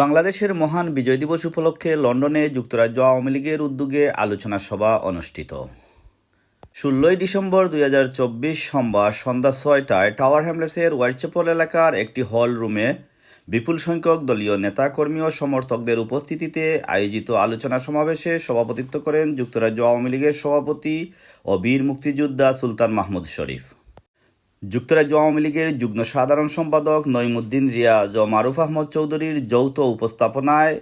বাংলাদেশের মহান বিজয় দিবস উপলক্ষে লন্ডনে যুক্তরাজ্য আওয়ামী লীগের উদ্যোগে আলোচনা সভা অনুষ্ঠিত। ষোলোই ডিসেম্বর দুই হাজার চব্বিশ সোমবার সন্ধ্যা ছয়টায় টাওয়ার হ্যামলেটসের হোয়াইটচ্যাপল এলাকার একটি হল রুমে বিপুল সংখ্যক দলীয় নেতাকর্মী ও সমর্থকদের উপস্থিতিতে আয়োজিত আলোচনা সমাবেশে সভাপতিত্ব করেন যুক্তরাজ্য আওয়ামী লীগের সভাপতি ও বীর মুক্তিযোদ্ধা সুলতান মাহমুদ শরীফ। যুক্তরাজ্য আওয়ামী লীগের যুগ্ম সাধারণ সম্পাদক নইমুদ্দিন রিয়াজ ও মারুফ আহমদ চৌধুরীর যৌথ উপস্থাপনায়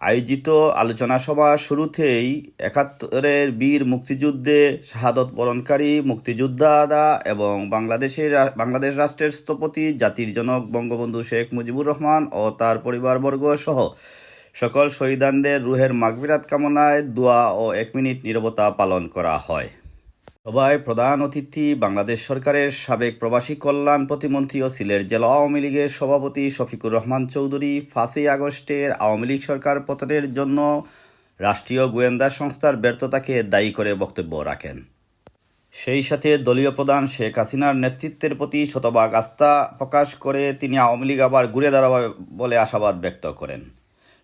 আয়োজিত আলোচনা সভা শুরুতেই একাত্তরের বীর মুক্তিযুদ্ধে শাহাদত বরণকারী মুক্তিযোদ্ধারা এবং বাংলাদেশের বাংলাদেশ রাষ্ট্রের স্থপতি, জাতির জনক বঙ্গবন্ধু শেখ মুজিবুর রহমান ও তার পরিবারবর্গ সহ সকল শহীদানদের রুহের মাগবিরাত কামনায় দোয়া ও এক মিনিট নীরবতা পালন করা হয়। সভায় প্রধান অতিথি বাংলাদেশ সরকারের সাবেক প্রবাসী কল্যাণ প্রতিমন্ত্রী ও সিলেট জেলা আওয়ামী লীগের সভাপতি শফিকুর রহমান চৌধুরী পাঁচই আগস্টের আওয়ামী লীগ সরকার পতনের জন্য রাষ্ট্রীয় গোয়েন্দা সংস্থার ব্যর্থতাকে দায়ী করে বক্তব্য রাখেন। সেই সাথে দলীয় প্রধান শেখ হাসিনার নেতৃত্বের প্রতি শতভাগ আস্থা প্রকাশ করে তিনি আওয়ামী লীগ আবার ঘুরে দাঁড়াবে বলে আশাবাদ ব্যক্ত করেন।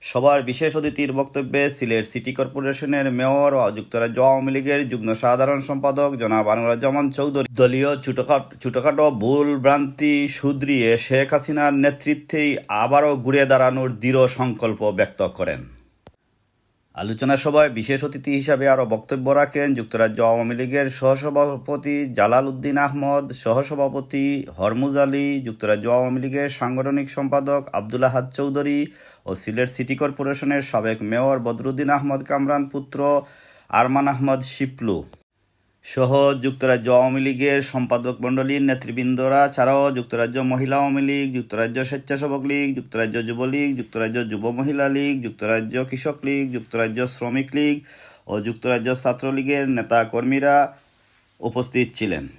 সবার বিশেষ অতিথির বক্তব্যে সিলেট সিটি কর্পোরেশনের মেয়র ও যুক্তরাজ্য আওয়ামী লীগের যুগ্ম সাধারণ সম্পাদক জনাব আনোয়ারুজ্জামান চৌধুরী। দলীয় ছোটখাটো ছোটখাটো ভুল ভ্রান্তি সুদ্রিয়ে শেখ হাসিনার নেতৃত্বেই আবারও ঘুরে দাঁড়ানোর দৃঢ় সংকল্প ব্যক্ত করেন। আলোচনা সভায় বিশেষ অতিথি হিসাবে আরও বক্তব্য রাখেন যুক্তরাজ্য আওয়ামী লীগের সহসভাপতি জালাল উদ্দিন আহমদ, সহসভাপতি হরমুজ আলী, যুক্তরাজ্য আওয়ামী লীগের সাংগঠনিক সম্পাদক আবদুল্লাহ হাত চৌধুরী ও সিলেট সিটি কর্পোরেশনের সাবেক মেয়র বদরুদ্দিন আহমদ কামরান পুত্র আরমান আহমদ শিপলু। সহ যুক্তরাজ্য আওয়ামী লীগের সম্পাদক মণ্ডলীর নেতৃবৃন্দরা ছাড়াও যুক্তরাজ্য মহিলা আওয়ামী লীগ, যুক্তরাজ্য স্বেচ্ছাসেবক লীগ, যুক্তরাজ্য যুবলীগ যুক্তরাজ্য যুব মহিলা লীগ, যুক্তরাজ্য কৃষক লীগ, যুক্তরাজ্য শ্রমিক লীগ ও যুক্তরাজ্য ছাত্রলীগের নেতা কর্মীরা উপস্থিত ছিলেন।